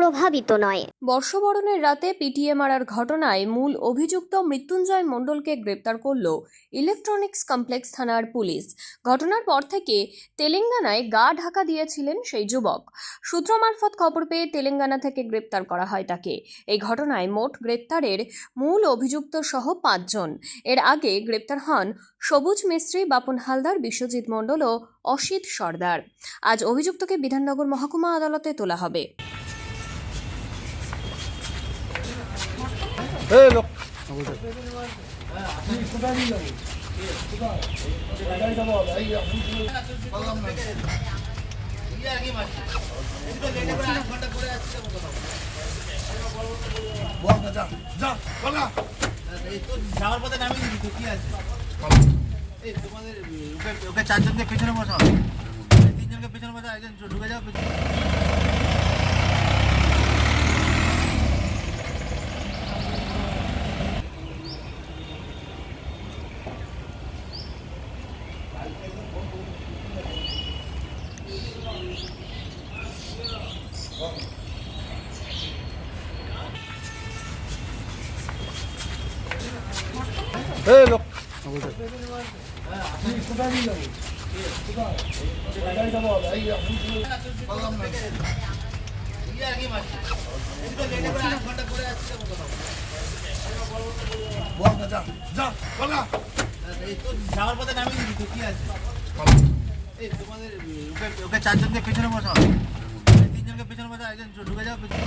প্রভাবিত নয়। বর্ষবরণের রাতে পিটিএ মারার ঘটনায় মূল অভিযুক্ত মৃত্যুঞ্জয় মণ্ডলকে গ্রেপ্তার করল ইলেকট্রনিক্স কমপ্লেক্স থানার পুলিশ। ঘটনার পর থেকে তেলেঙ্গানায় গা ঢাকা দিয়েছিলেন সেই যুবক। সূত্র মারফত খবর পেয়ে তেলেঙ্গানা থেকে গ্রেপ্তার করা হয় তাকে। এই ঘটনায় মোট গ্রেপ্তারের মূল অভিযুক্ত সহ পাঁচজন। এর আগে গ্রেপ্তার হন সবুজ মিস্ত্রি বাপন হালদার, বিশ্বজিৎ মণ্ডল ও অসিত সর্দার। আজ অভিযুক্তকে বিধাননগর মহকুমা আদালতে তোলা হবে এই লোক তো যাওয়ার পথে নামিয়ে দিবি তো কি এই তোমাদের, ওকে ওকে চারজনকে পেছনে বসাও। তিনজনকে পেছনে বসাও, একজন ঢুকে যাও, পেছনে এই লোক কি আর কি মারছি এই তো লেটে করে আট ঘণ্টা করে আসছে বল না যা যা বল না এই তো যাওয়ার পথে নামিয়ে দিবি তো কি আছে তোমাদের ওকে ওকে চারজনকে পেছনে বসাও। এই তিনজনকে পেছনে বসাও একজন ঢুকে যাও পেছনে।